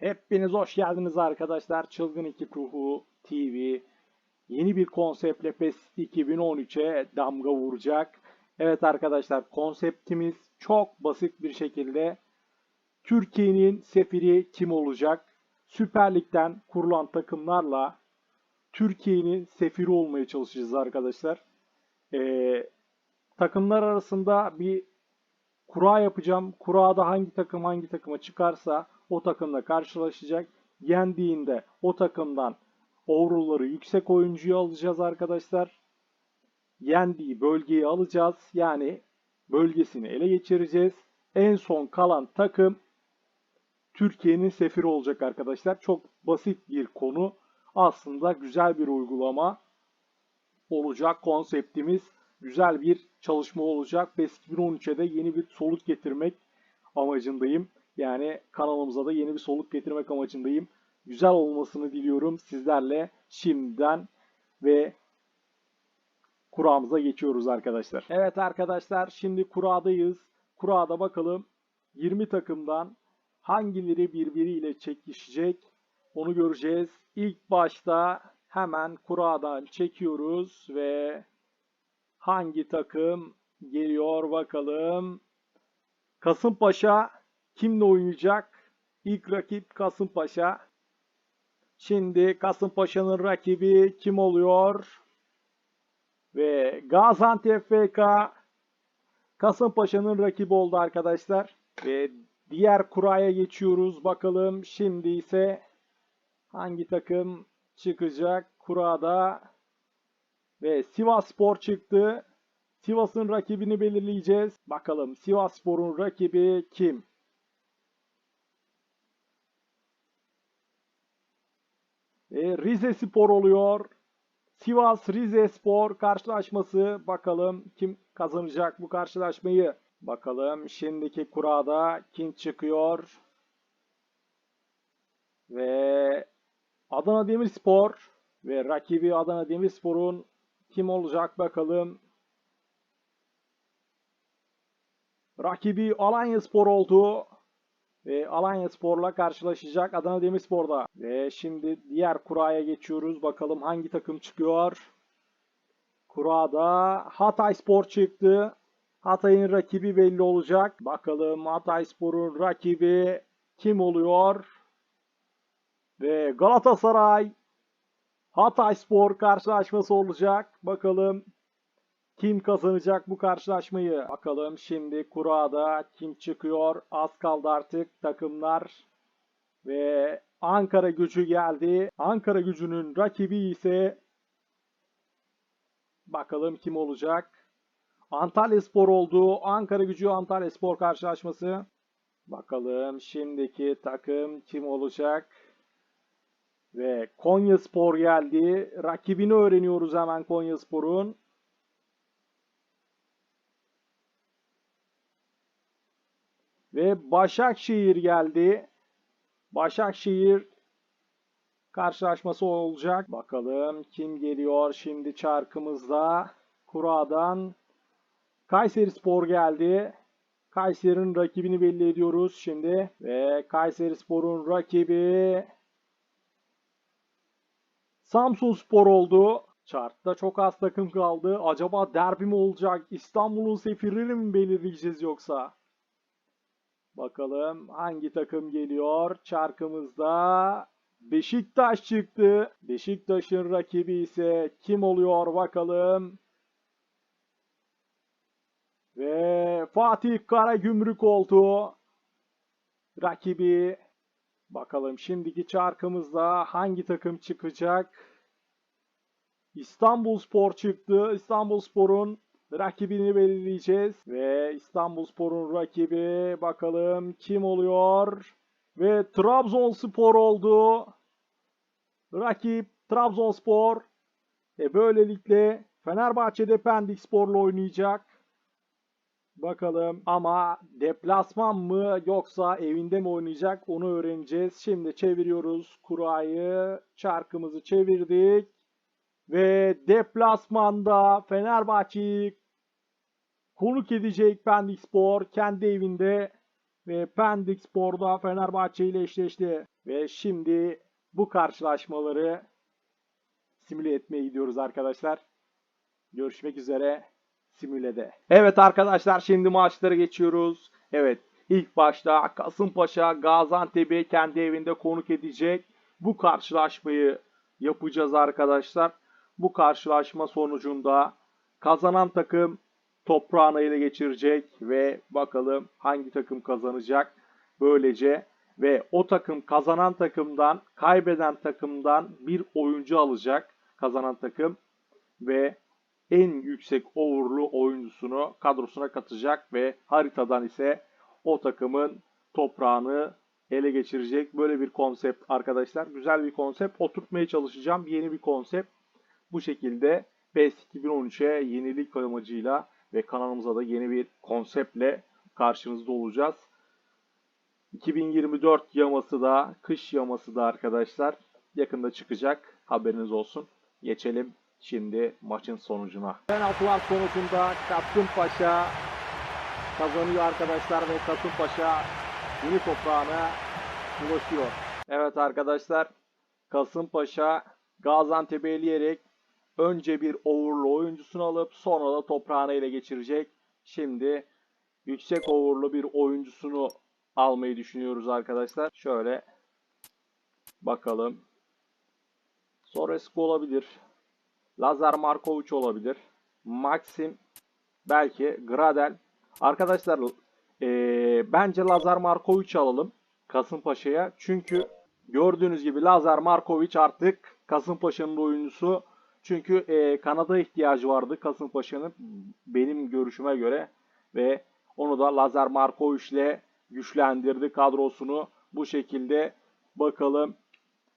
Hepiniz hoş geldiniz arkadaşlar. Çılgın Ekip Ruhu TV yeni bir konseptle PES 2013'e damga vuracak. Evet arkadaşlar konseptimiz çok basit bir şekilde Türkiye'nin sefiri kim olacak? Süper Lig'den kurulan takımlarla Türkiye'nin sefiri olmaya çalışacağız arkadaşlar. Ee, takımlar arasında bir kura yapacağım. Kurada hangi takım hangi takıma çıkarsa o takımla karşılaşacak. Yendiğinde o takımdan overall'ları yüksek oyuncuyu alacağız arkadaşlar. Yendiği bölgeyi alacağız. Yani bölgesini ele geçireceğiz. En son kalan takım Türkiye'nin sefiri olacak arkadaşlar. Çok basit bir konu. Aslında güzel bir uygulama olacak. Konseptimiz güzel bir çalışma olacak. PES 2013'e de yeni bir soluk getirmek amacındayım. Yani kanalımıza da yeni bir soluk getirmek amacındayım. Güzel olmasını diliyorum sizlerle şimdiden ve kuramıza geçiyoruz arkadaşlar. Evet arkadaşlar şimdi kuradayız. Kurada bakalım 20 takımdan hangileri birbiriyle çekişecek onu göreceğiz. İlk başta hemen kuradan çekiyoruz ve hangi takım geliyor bakalım. Kasımpaşa kimle oynayacak? İlk rakip Kasımpaşa. Şimdi Kasımpaşa'nın rakibi kim oluyor? Ve Gaziantep FK Kasımpaşa'nın rakibi oldu arkadaşlar. Ve diğer kuraya geçiyoruz. Bakalım şimdi ise hangi takım çıkacak kurada? Ve Sivas Spor çıktı. Sivas'ın rakibini belirleyeceğiz. Bakalım Sivas Spor'un rakibi kim? Ve Rize Spor oluyor. Sivas Rize Spor karşılaşması. Bakalım kim kazanacak bu karşılaşmayı? Bakalım şimdiki kurada kim çıkıyor? Ve Adana Demirspor ve rakibi Adana Demirspor'un kim olacak bakalım. Rakibi Alanya Spor oldu. Ve Alanya Spor'la karşılaşacak Adana Demirspor'da. Ve şimdi diğer kuraya geçiyoruz. Bakalım hangi takım çıkıyor. Kurada Hatay Spor çıktı. Hatay'ın rakibi belli olacak. Bakalım Hatay Spor'un rakibi kim oluyor? Ve Galatasaray Hatay Spor karşılaşması olacak. Bakalım kim kazanacak bu karşılaşmayı? Bakalım şimdi kurada kim çıkıyor? Az kaldı artık takımlar. Ve Ankara gücü geldi. Ankara gücünün rakibi ise bakalım kim olacak? Antalya Spor oldu. Ankara gücü Antalya Spor karşılaşması. Bakalım şimdiki takım kim olacak? Ve Konya Spor geldi. Rakibini öğreniyoruz hemen Konya Spor'un. Ve Başakşehir geldi. Başakşehir karşılaşması olacak. Bakalım kim geliyor şimdi çarkımızda. Kura'dan Kayseri Spor geldi. Kayseri'nin rakibini belli ediyoruz şimdi. Ve Kayseri Spor'un rakibi Samsun Spor oldu. Chart'ta çok az takım kaldı. Acaba derbi mi olacak? İstanbul'un sefirini mi belirleyeceğiz yoksa? Bakalım hangi takım geliyor? Çarkımızda Beşiktaş çıktı. Beşiktaş'ın rakibi ise kim oluyor bakalım? Ve Fatih Karagümrük oldu. Rakibi bakalım şimdiki çarkımızda hangi takım çıkacak? İstanbul Spor çıktı. İstanbul Spor'un rakibini belirleyeceğiz. Ve İstanbulspor'un rakibi bakalım kim oluyor? Ve Trabzonspor oldu. Rakip Trabzonspor. E böylelikle Fenerbahçe'de Pendik Spor'la oynayacak. Bakalım ama deplasman mı yoksa evinde mi oynayacak onu öğreneceğiz. Şimdi çeviriyoruz kurayı. Çarkımızı çevirdik. Ve deplasmanda Fenerbahçe'yi konuk edecek Pendik Spor kendi evinde ve Pendik Spor'da Fenerbahçe ile eşleşti. Ve şimdi bu karşılaşmaları simüle etmeye gidiyoruz arkadaşlar. Görüşmek üzere simülede. Evet arkadaşlar şimdi maçlara geçiyoruz. Evet ilk başta Kasımpaşa Gaziantep'i kendi evinde konuk edecek. Bu karşılaşmayı yapacağız arkadaşlar. Bu karşılaşma sonucunda kazanan takım toprağını ele geçirecek ve bakalım hangi takım kazanacak. Böylece ve o takım kazanan takımdan kaybeden takımdan bir oyuncu alacak kazanan takım ve en yüksek over'lu oyuncusunu kadrosuna katacak ve haritadan ise o takımın toprağını ele geçirecek. Böyle bir konsept arkadaşlar. Güzel bir konsept. Oturtmaya çalışacağım. Yeni bir konsept. Bu şekilde PES 2013'e yenilik amacıyla ve kanalımıza da yeni bir konseptle karşınızda olacağız. 2024 yaması da, kış yaması da arkadaşlar yakında çıkacak. Haberiniz olsun. Geçelim şimdi maçın sonucuna. Penaltılar sonucunda Kasımpaşa kazanıyor arkadaşlar ve Kasımpaşa yeni toprağına ulaşıyor. Evet arkadaşlar Kasımpaşa Gaziantep'i eleyerek önce bir overlu oyuncusunu alıp sonra da toprağını ele geçirecek. Şimdi yüksek overlu bir oyuncusunu almayı düşünüyoruz arkadaşlar. Şöyle bakalım. Soresko olabilir. Lazar Markovic olabilir. Maxim belki Gradel. Arkadaşlar eee, bence Lazar Markovic alalım Kasımpaşa'ya. Çünkü gördüğünüz gibi Lazar Markovic artık Kasımpaşa'nın oyuncusu. Çünkü eee, kanada ihtiyacı vardı Kasımpaşa'nın benim görüşüme göre ve onu da Lazar Markovic ile güçlendirdi kadrosunu. Bu şekilde bakalım.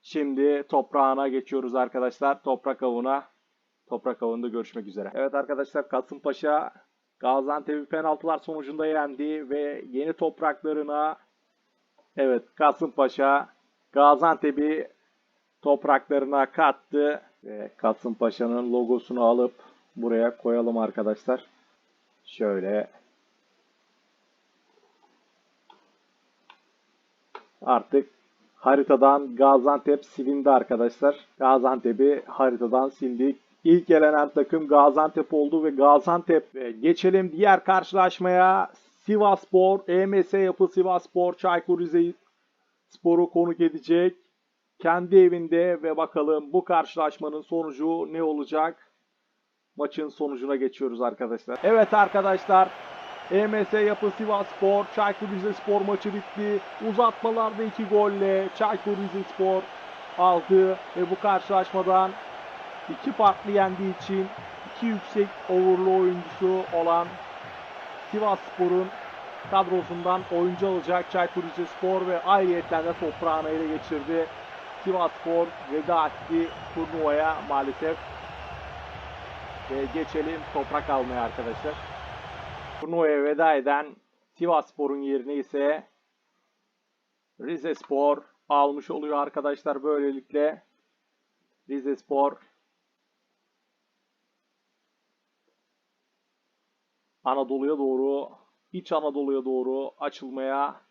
Şimdi toprağına geçiyoruz arkadaşlar. Toprak avına. Toprak avında görüşmek üzere. Evet arkadaşlar Kasımpaşa Gaziantep'i penaltılar sonucunda yendi ve yeni topraklarına evet Kasımpaşa Gaziantep'i topraklarına kattı ve Kasımpaşa'nın logosunu alıp buraya koyalım arkadaşlar. Şöyle artık haritadan Gaziantep silindi arkadaşlar. Gaziantep'i haritadan sildik. İlk elenen takım Gaziantep oldu ve Gaziantep geçelim diğer karşılaşmaya. Sivasspor, EMS yapı Sivasspor, Çaykur Rize Spor'u konuk edecek. Kendi evinde ve bakalım bu karşılaşmanın sonucu ne olacak? Maçın sonucuna geçiyoruz arkadaşlar. Evet arkadaşlar EMS Yapı Sivas Spor, Çaykur Rizespor maçı bitti. Uzatmalarda iki golle Çaykur Rizespor aldı ve bu karşılaşmadan iki farklı yendiği için iki yüksek overlu oyuncusu olan Sivas Spor'un kadrosundan oyuncu alacak Çaykur Rizespor ve ayrıyeten de toprağını ele geçirdi. Sivas Spor veda etti turnuvaya maalesef. Ve geçelim toprak almaya arkadaşlar. Turnuvaya veda eden Sivasspor'un yerine ise Rizespor almış oluyor arkadaşlar böylelikle. Rizespor Anadolu'ya doğru, İç Anadolu'ya doğru açılmaya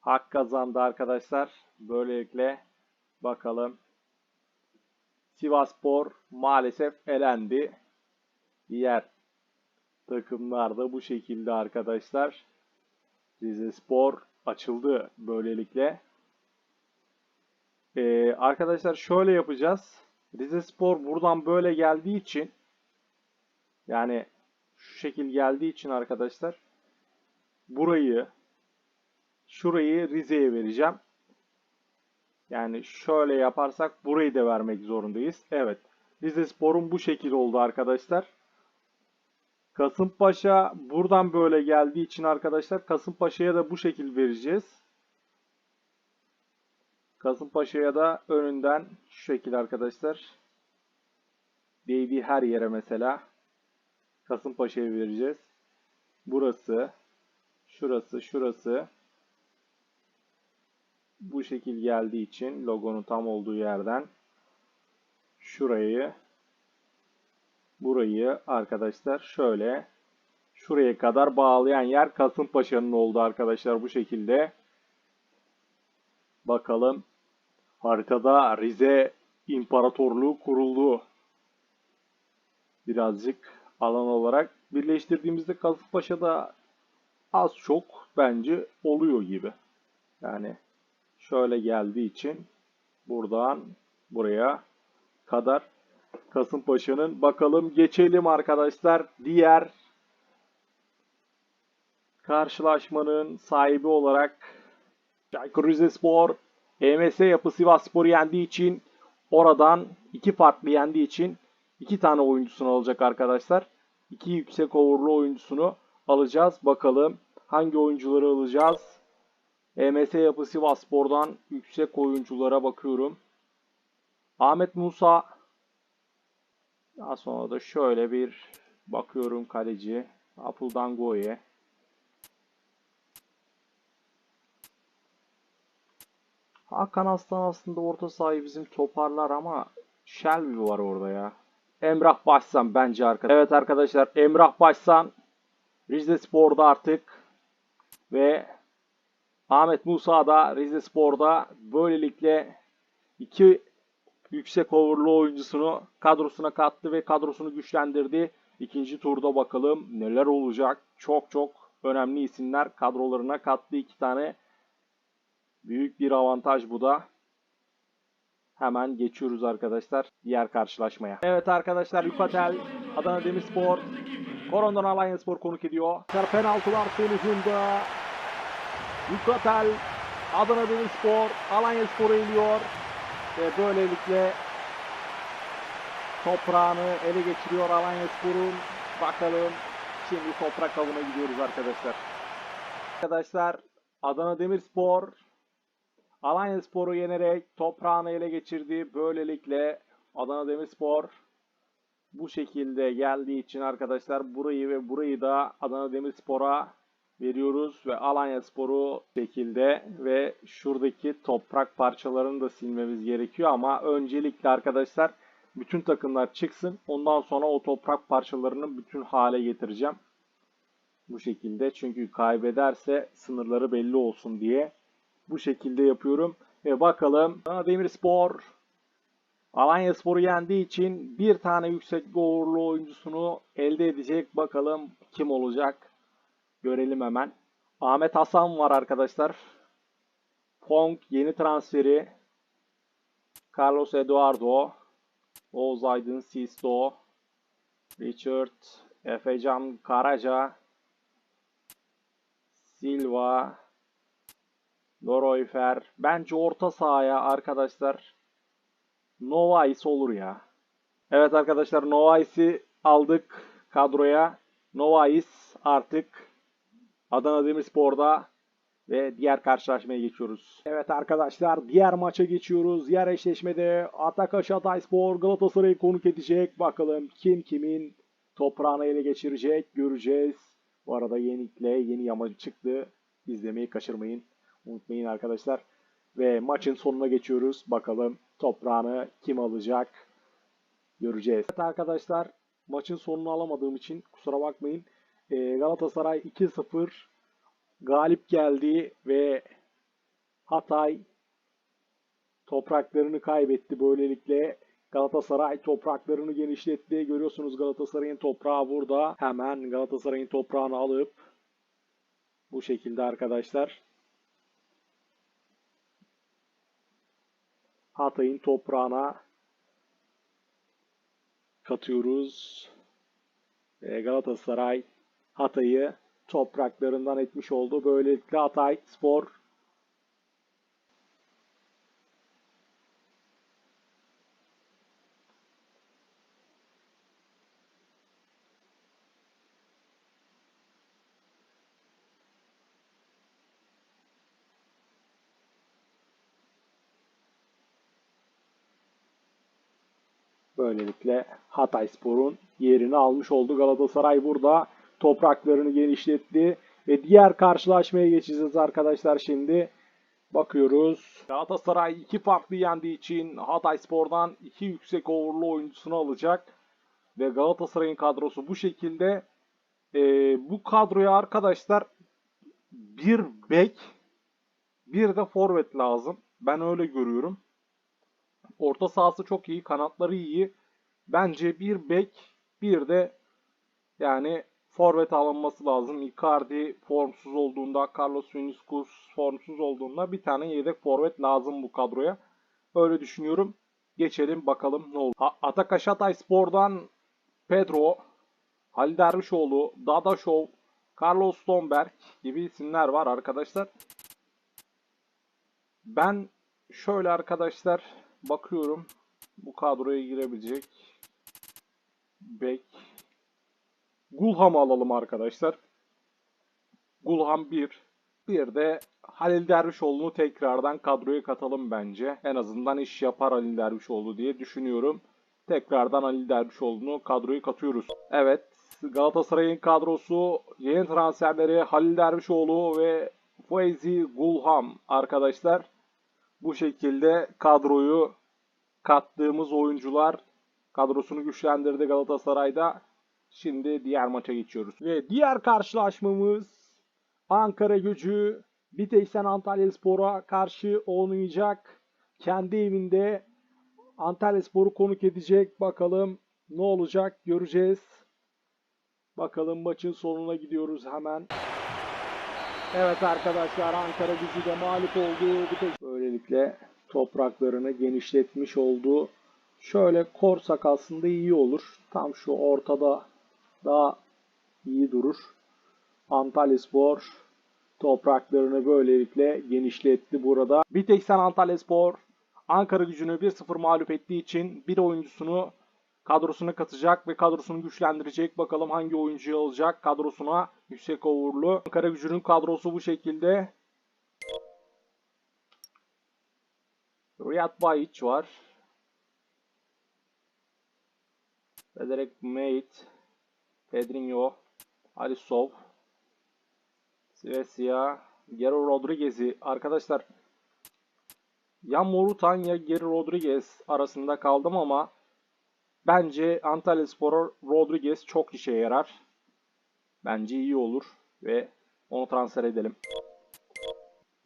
hak kazandı arkadaşlar. Böylelikle bakalım. Sivasspor maalesef elendi. Diğer takımlar da bu şekilde arkadaşlar. Rizespor açıldı böylelikle. Ee, arkadaşlar şöyle yapacağız. Rizespor buradan böyle geldiği için yani şu şekil geldiği için arkadaşlar burayı şurayı Rize'ye vereceğim. Yani şöyle yaparsak burayı da vermek zorundayız. Evet. Rizespor'un bu şekil oldu arkadaşlar. Kasımpaşa buradan böyle geldiği için arkadaşlar Kasımpaşa'ya da bu şekil vereceğiz. Kasımpaşa'ya da önünden şu şekil arkadaşlar. Değdiği her yere mesela Kasımpaşa'ya vereceğiz. Burası, şurası, şurası bu şekil geldiği için logonun tam olduğu yerden şurayı burayı arkadaşlar şöyle şuraya kadar bağlayan yer Kasımpaşa'nın oldu arkadaşlar bu şekilde. Bakalım haritada Rize İmparatorluğu kuruldu. Birazcık alan olarak birleştirdiğimizde Kasımpaşa'da az çok bence oluyor gibi. Yani şöyle geldiği için buradan buraya kadar Kasımpaşa'nın bakalım geçelim arkadaşlar diğer karşılaşmanın sahibi olarak Çaykur Rizespor EMS yapı Sivasspor'u yendiği için oradan iki farklı yendiği için iki tane oyuncusunu alacak arkadaşlar. İki yüksek overlu oyuncusunu alacağız. Bakalım hangi oyuncuları alacağız? EMS yapı Sivasspor'dan yüksek oyunculara bakıyorum. Ahmet Musa daha sonra da şöyle bir bakıyorum kaleci. Apuldan Goye. Hakan Aslan aslında orta sahayı bizim toparlar ama Shelby var orada ya. Emrah Başsan bence arkadaşlar. Evet arkadaşlar Emrah Başsan Rize Spor'da artık ve Ahmet Musa da Rize Spor'da böylelikle iki yüksek overlu oyuncusunu kadrosuna kattı ve kadrosunu güçlendirdi. İkinci turda bakalım neler olacak. Çok çok önemli isimler kadrolarına kattı iki tane. Büyük bir avantaj bu da. Hemen geçiyoruz arkadaşlar diğer karşılaşmaya. Evet arkadaşlar Yukatel, Adana Demirspor, Korondon Alanya Spor konuk ediyor. Penaltılar sonucunda Yukatel, Adana Demirspor, Alanya Spor'u eliyor. Ve böylelikle toprağını ele geçiriyor Alanya Spor'un. Bakalım şimdi toprak avına gidiyoruz arkadaşlar. Arkadaşlar Adana Demirspor Alanya Spor'u yenerek toprağını ele geçirdi. Böylelikle Adana Demirspor bu şekilde geldiği için arkadaşlar burayı ve burayı da Adana Demirspor'a veriyoruz ve Alanya Spor'u şekilde ve şuradaki toprak parçalarını da silmemiz gerekiyor ama öncelikle arkadaşlar bütün takımlar çıksın. Ondan sonra o toprak parçalarını bütün hale getireceğim. Bu şekilde çünkü kaybederse sınırları belli olsun diye bu şekilde yapıyorum. Ve bakalım Demirspor Alanya Spor'u yendiği için bir tane yüksek uğurlu oyuncusunu elde edecek. Bakalım kim olacak? Görelim hemen. Ahmet Hasan var arkadaşlar. Pong yeni transferi. Carlos Eduardo. Oğuz Aydın Sisto. Richard. Efecan Karaca. Silva. Loroyfer. Bence orta sahaya arkadaşlar Novais olur ya. Evet arkadaşlar Novais'i aldık kadroya. Novais artık Adana Demirspor'da ve diğer karşılaşmaya geçiyoruz. Evet arkadaşlar diğer maça geçiyoruz. Diğer eşleşmede Atakaş Hatayspor Galatasaray'ı konuk edecek. Bakalım kim kimin toprağını ele geçirecek göreceğiz. Bu arada yenilikle yeni yama çıktı. İzlemeyi kaçırmayın. Unutmayın arkadaşlar. Ve maçın sonuna geçiyoruz. Bakalım toprağını kim alacak göreceğiz. Evet arkadaşlar maçın sonunu alamadığım için kusura bakmayın. Ee, Galatasaray 2-0 galip geldi ve Hatay topraklarını kaybetti. Böylelikle Galatasaray topraklarını genişletti. Görüyorsunuz Galatasaray'ın toprağı burada. Hemen Galatasaray'ın toprağını alıp bu şekilde arkadaşlar Hatay'ın toprağına katıyoruz. Galatasaray Hatay'ı topraklarından etmiş oldu. Böylelikle Hatay Spor Böylelikle Hatayspor'un yerini almış oldu. Galatasaray burada topraklarını genişletti ve diğer karşılaşmaya geçeceğiz arkadaşlar şimdi. Bakıyoruz. Galatasaray iki farklı yendiği için Hatayspor'dan iki yüksek overlu oyuncusunu alacak. Ve Galatasaray'ın kadrosu bu şekilde. Ee, bu kadroya arkadaşlar bir bek bir de forvet lazım. Ben öyle görüyorum. Orta sahası çok iyi, kanatları iyi. Bence bir bek bir de yani forvet alınması lazım. Icardi formsuz olduğunda, Carlos Vinicius formsuz olduğunda bir tane yedek forvet lazım bu kadroya. Öyle düşünüyorum. Geçelim bakalım ne olur. Ataka Şatay Spor'dan Pedro, Halil Dervişoğlu, Dadaşov, Carlos Stomberg gibi isimler var arkadaşlar. Ben şöyle arkadaşlar bakıyorum bu kadroya girebilecek bek Gulham'ı alalım arkadaşlar. Gulham 1. Bir de Halil Dervişoğlu'nu tekrardan kadroya katalım bence. En azından iş yapar Halil Dervişoğlu diye düşünüyorum. Tekrardan Halil Dervişoğlu'nu kadroya katıyoruz. Evet Galatasaray'ın kadrosu yeni transferleri Halil Dervişoğlu ve Feyzi Gulham arkadaşlar. Bu şekilde kadroyu kattığımız oyuncular kadrosunu güçlendirdi Galatasaray'da. Şimdi diğer maça geçiyoruz. Ve diğer karşılaşmamız Ankara gücü Biteysen Antalya Spor'a karşı oynayacak. Kendi evinde Antalya Spor'u konuk edecek. Bakalım ne olacak göreceğiz. Bakalım maçın sonuna gidiyoruz hemen. Evet arkadaşlar Ankara gücü de mağlup oldu. Böylelikle topraklarını genişletmiş oldu. Şöyle korsak aslında iyi olur. Tam şu ortada daha iyi durur. Antalyaspor topraklarını böylelikle genişletti burada. Bir tek sen Antalyaspor Ankara gücünü 1-0 mağlup ettiği için bir oyuncusunu kadrosuna katacak ve kadrosunu güçlendirecek. Bakalım hangi oyuncuyu alacak kadrosuna yüksek uğurlu. Ankara gücünün kadrosu bu şekilde. Riyad Bayiç var. Federic Mate, Pedrinho, Alisov, Svesia, Gero Rodriguez'i arkadaşlar ya Morutan ya Geri Rodriguez arasında kaldım ama bence Antalyaspor Rodriguez çok işe yarar. Bence iyi olur ve onu transfer edelim.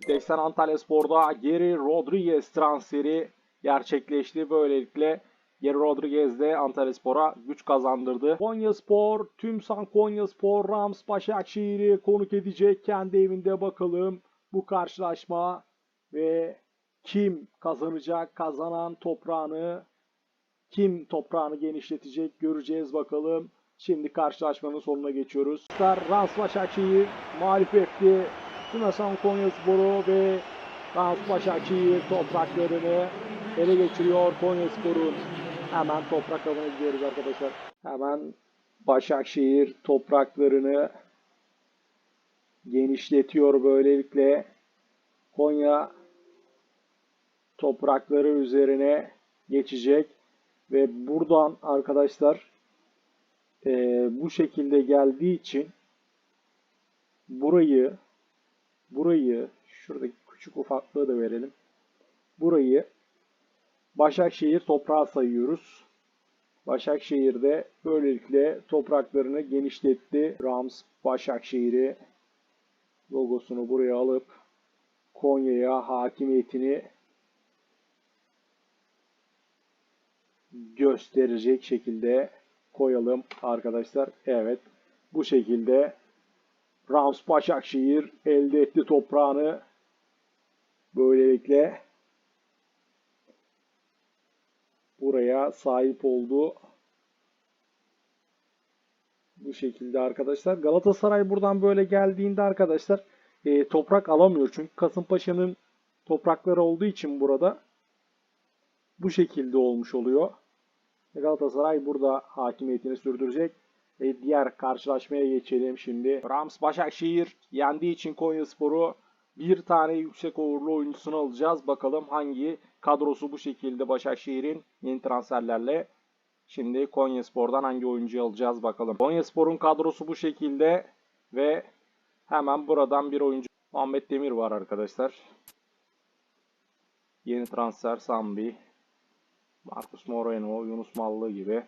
Deksen Antalyaspor'da Geri Rodriguez transferi gerçekleşti. Böylelikle Geri Rodriguez de Antalyaspor'a güç kazandırdı. Konyaspor, Tümsan Konyaspor, Rams Başakşehir'i konuk edecek. Kendi evinde bakalım bu karşılaşma ve kim kazanacak? Kazanan toprağını kim toprağını genişletecek göreceğiz bakalım. Şimdi karşılaşmanın sonuna geçiyoruz. Rams Başakşehir mağlup etti. Tümesan Konyaspor'u ve Rams Başakşehir topraklarını ele geçiriyor Konyaspor'un. Hemen toprak avına gidiyoruz arkadaşlar. Hemen Başakşehir topraklarını genişletiyor böylelikle. Konya toprakları üzerine geçecek ve buradan arkadaşlar eee, bu şekilde geldiği için burayı burayı şuradaki küçük ufaklığı da verelim. Burayı Başakşehir toprağı sayıyoruz. Başakşehir'de böylelikle topraklarını genişletti. Rams Başakşehir'i logosunu buraya alıp Konya'ya hakimiyetini gösterecek şekilde koyalım arkadaşlar. Evet bu şekilde Rams Başakşehir elde etti toprağını. Böylelikle buraya sahip oldu. Bu şekilde arkadaşlar. Galatasaray buradan böyle geldiğinde arkadaşlar e, toprak alamıyor. Çünkü Kasımpaşa'nın toprakları olduğu için burada bu şekilde olmuş oluyor. Ve Galatasaray burada hakimiyetini sürdürecek. Ve diğer karşılaşmaya geçelim şimdi. Rams Başakşehir yendiği için Konyaspor'u bir tane yüksek uğurlu oyuncusunu alacağız. Bakalım hangi kadrosu bu şekilde Başakşehir'in yeni transferlerle. Şimdi Konyaspor'dan hangi oyuncuyu alacağız bakalım. Konyaspor'un kadrosu bu şekilde ve hemen buradan bir oyuncu Muhammed Demir var arkadaşlar. Yeni transfer Sambi. Marcus Moreno, Yunus Mallı gibi.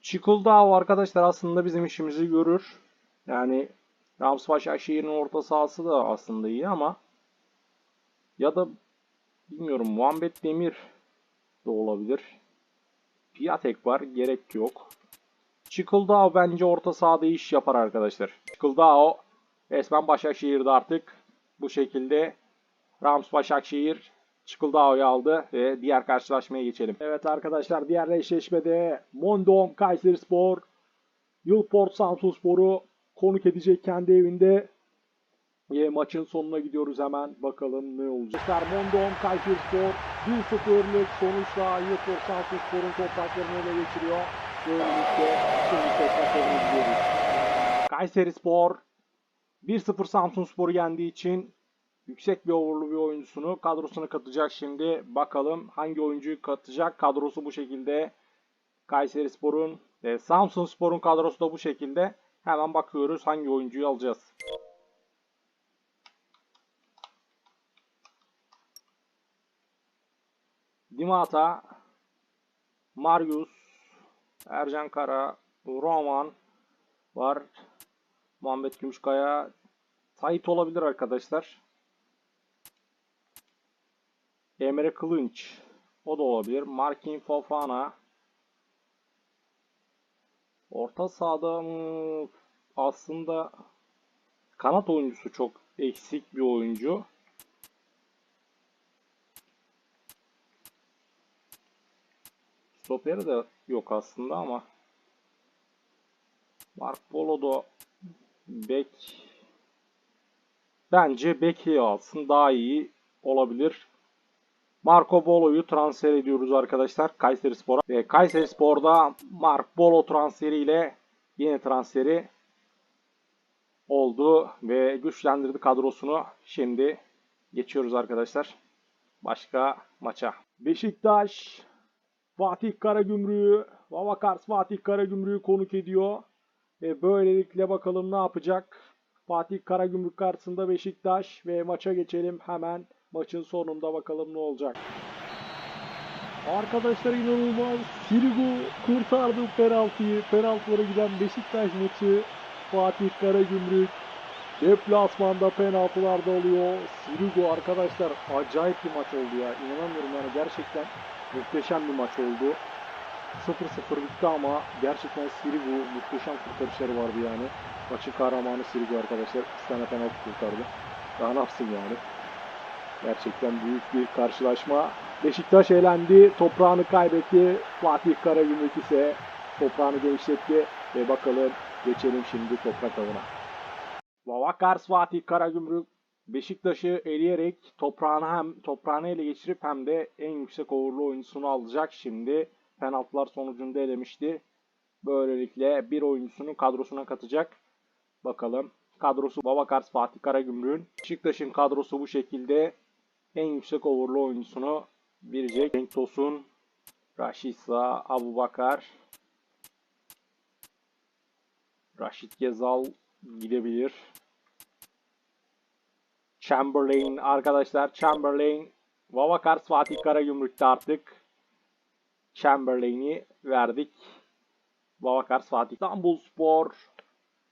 Çikuldao arkadaşlar aslında bizim işimizi görür. Yani Rams Başakşehir'in orta sahası da aslında iyi ama ya da bilmiyorum Muhammed Demir de olabilir. Piatek var. Gerek yok. Çıkıldağ bence orta sahada iş yapar arkadaşlar. Çıkıldağ resmen Başakşehir'de artık bu şekilde Rams Başakşehir Çıkıldağ'ı aldı ve diğer karşılaşmaya geçelim. Evet arkadaşlar diğer eşleşmede Mondom Kayserispor Yılport Samsunspor'u konuk edecek kendi evinde. Ve maçın sonuna gidiyoruz hemen. Bakalım ne olacak. Mondom Kayserispor 1-0'lık sonuçla Yılport Samsunspor'un topraklarını ele geçiriyor. Böylelikle şimdi topraklarını gidiyoruz. Kayserispor 1-0 Samsunspor'u yendiği için yüksek bir overlu bir oyuncusunu kadrosuna katacak şimdi. Bakalım hangi oyuncuyu katacak. Kadrosu bu şekilde. Kayserispor'un ve Samsunspor'un kadrosu da bu şekilde. Hemen bakıyoruz hangi oyuncuyu alacağız. Dimata, Marius, Ercan Kara, Roman var. Muhammed Gümüşkaya, Sait olabilir arkadaşlar. Emre Kılınç. O da olabilir. Markin Fofana. Orta sahada mı? aslında kanat oyuncusu çok eksik bir oyuncu. Stoperi de yok aslında ama Mark Polo da bek bence beki alsın daha iyi olabilir. Marco Bolo'yu transfer ediyoruz arkadaşlar Kayseri Spor'a. Ve Kayseri Spor'da Mark Bolo transferiyle yeni transferi oldu ve güçlendirdi kadrosunu. Şimdi geçiyoruz arkadaşlar. Başka maça. Beşiktaş Fatih Karagümrük'ü Vavakars Fatih Karagümrük'ü konuk ediyor. Ve böylelikle bakalım ne yapacak. Fatih Karagümrük karşısında Beşiktaş ve maça geçelim hemen. Maçın sonunda bakalım ne olacak. Arkadaşlar inanılmaz. Sirigu kurtardı penaltıyı. Penaltılara giden Beşiktaş maçı. Fatih Karagümrük deplasmanda penaltılarda oluyor. Sirigu arkadaşlar acayip bir maç oldu ya. İnanamıyorum yani gerçekten muhteşem bir maç oldu. 0-0 bitti ama gerçekten Sirigu muhteşem kurtarışları vardı yani. Maçın kahramanı Sirigu arkadaşlar. İki tane penaltı kurtardı. Daha ne yapsın yani. Gerçekten büyük bir karşılaşma. Beşiktaş elendi. Toprağını kaybetti. Fatih Karagümrük ise toprağını genişletti. Ve bakalım geçelim şimdi toprak avına. Vavakars Fatih Karagümrük Beşiktaş'ı eleyerek toprağını hem toprağını ele geçirip hem de en yüksek overlu oyuncusunu alacak. Şimdi penaltılar sonucunda elemişti. Böylelikle bir oyuncusunu kadrosuna katacak. Bakalım. Kadrosu Babakars Fatih Karagümrük'ün. Beşiktaş'ın kadrosu bu şekilde en yüksek overlu oyuncusunu verecek. Cenk Tosun, Raşitsa, Abu Bakar, Raşit Gezal gidebilir. Chamberlain arkadaşlar Chamberlain Vavakars Fatih Karagümrük'te artık Chamberlain'i verdik. Vavakars Fatih İstanbul Spor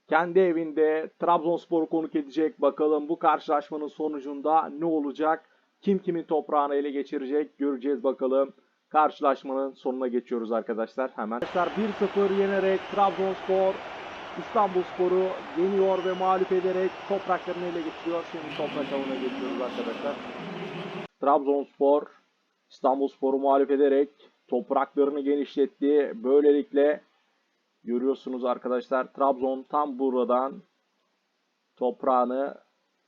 kendi evinde Trabzonspor'u konuk edecek. Bakalım bu karşılaşmanın sonucunda ne olacak? Kim kimin toprağını ele geçirecek? Göreceğiz bakalım. Karşılaşmanın sonuna geçiyoruz arkadaşlar hemen. Arkadaşlar 1-0 yenerek Trabzonspor İstanbulspor'u yeniyor ve mağlup ederek topraklarını ele geçiriyor. Şimdi toprak avına geçiyoruz arkadaşlar. Trabzonspor İstanbulspor'u mağlup ederek topraklarını genişletti. Böylelikle görüyorsunuz arkadaşlar Trabzon tam buradan toprağını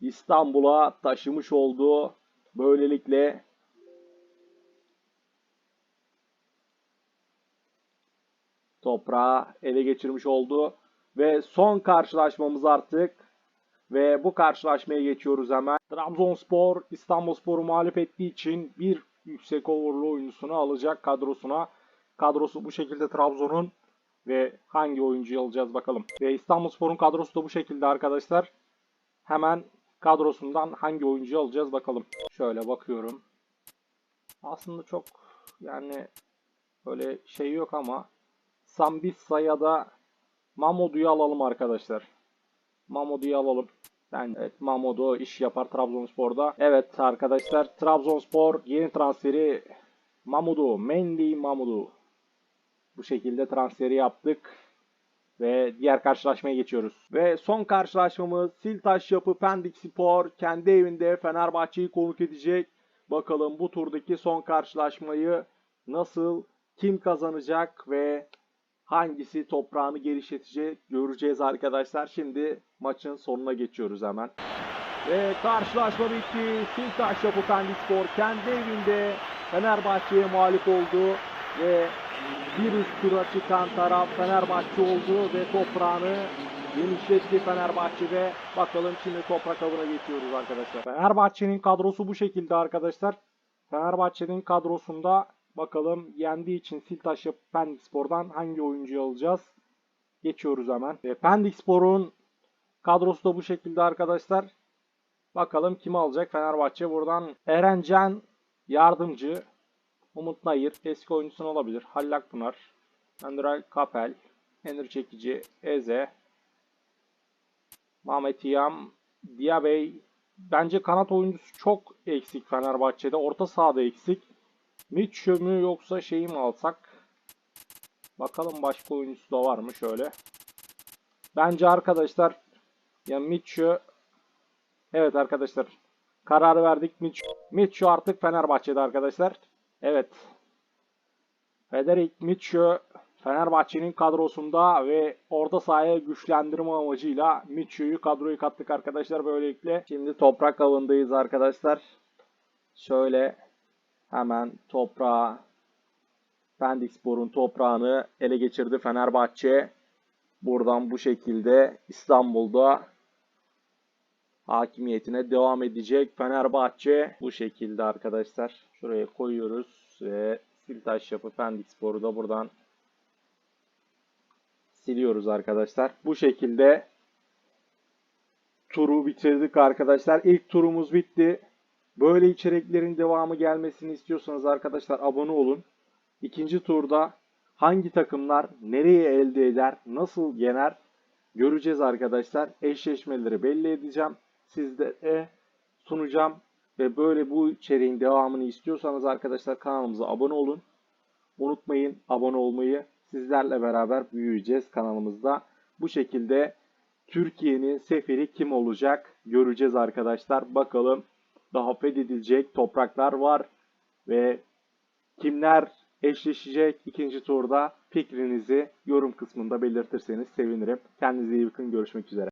İstanbul'a taşımış oldu. Böylelikle toprağı ele geçirmiş oldu. Ve son karşılaşmamız artık. Ve bu karşılaşmaya geçiyoruz hemen. Trabzonspor İstanbulspor'u mağlup ettiği için bir yüksek overlu oyuncusunu alacak kadrosuna. Kadrosu bu şekilde Trabzon'un ve hangi oyuncuyu alacağız bakalım. Ve İstanbulspor'un kadrosu da bu şekilde arkadaşlar. Hemen kadrosundan hangi oyuncuyu alacağız bakalım. Şöyle bakıyorum. Aslında çok yani böyle şey yok ama Sambissa ya da Mamodu'yu alalım arkadaşlar. Mamodu'yu alalım. Ben evet, Mamodu iş yapar Trabzonspor'da. Evet arkadaşlar Trabzonspor yeni transferi Mamodu, Mendy Mamodu. Bu şekilde transferi yaptık. Ve diğer karşılaşmaya geçiyoruz. Ve son karşılaşmamız Siltaş Yapı Pendik Spor kendi evinde Fenerbahçe'yi konuk edecek. Bakalım bu turdaki son karşılaşmayı nasıl, kim kazanacak ve hangisi toprağını genişletecek göreceğiz arkadaşlar. Şimdi maçın sonuna geçiyoruz hemen. Ve karşılaşma bitti. Siltaş Yapı Pendik Spor kendi evinde Fenerbahçe'ye mağlup oldu ve bir üst tura çıkan taraf Fenerbahçe oldu ve toprağını genişletti Fenerbahçe ve bakalım şimdi toprak avına geçiyoruz arkadaşlar. Fenerbahçe'nin kadrosu bu şekilde arkadaşlar. Fenerbahçe'nin kadrosunda bakalım yendiği için Siltaş Yapı Pendik Spor'dan hangi oyuncuyu alacağız? Geçiyoruz hemen. Ve Pendik Spor'un kadrosu da bu şekilde arkadaşlar. Bakalım kim alacak Fenerbahçe. Buradan Erencan yardımcı. Umut Nayır eski oyuncusun olabilir. Hallak Pınar. Andray Kapel. Henry Çekici. Eze. Mehmet İyam. Diabey. Bence kanat oyuncusu çok eksik Fenerbahçe'de. Orta sahada eksik. Mitchell mü yoksa şeyi mi alsak? Bakalım başka oyuncusu da var mı şöyle. Bence arkadaşlar ya Mitchell Evet arkadaşlar. Karar verdik. Mitch, Mitchell artık Fenerbahçe'de arkadaşlar. Evet. Federic Mitchell Fenerbahçe'nin kadrosunda ve orta sahaya güçlendirme amacıyla Mitchell'ü kadroyu kattık arkadaşlar böylelikle. Şimdi toprak avındayız arkadaşlar. Şöyle hemen toprağa Pendik Spor'un toprağını ele geçirdi Fenerbahçe. Buradan bu şekilde İstanbul'da hakimiyetine devam edecek. Fenerbahçe bu şekilde arkadaşlar. Şuraya koyuyoruz ve Siltaş yapı Pendik Spor'u da buradan siliyoruz arkadaşlar. Bu şekilde turu bitirdik arkadaşlar. İlk turumuz bitti. Böyle içeriklerin devamı gelmesini istiyorsanız arkadaşlar abone olun. İkinci turda hangi takımlar nereye elde eder, nasıl yener göreceğiz arkadaşlar. Eşleşmeleri belli edeceğim. Sizlere sunacağım. Ve böyle bu içeriğin devamını istiyorsanız arkadaşlar kanalımıza abone olun. Unutmayın abone olmayı. Sizlerle beraber büyüyeceğiz kanalımızda. Bu şekilde Türkiye'nin seferi kim olacak göreceğiz arkadaşlar. Bakalım daha fethedilecek topraklar var ve kimler eşleşecek ikinci turda fikrinizi yorum kısmında belirtirseniz sevinirim. Kendinize iyi bakın. Görüşmek üzere.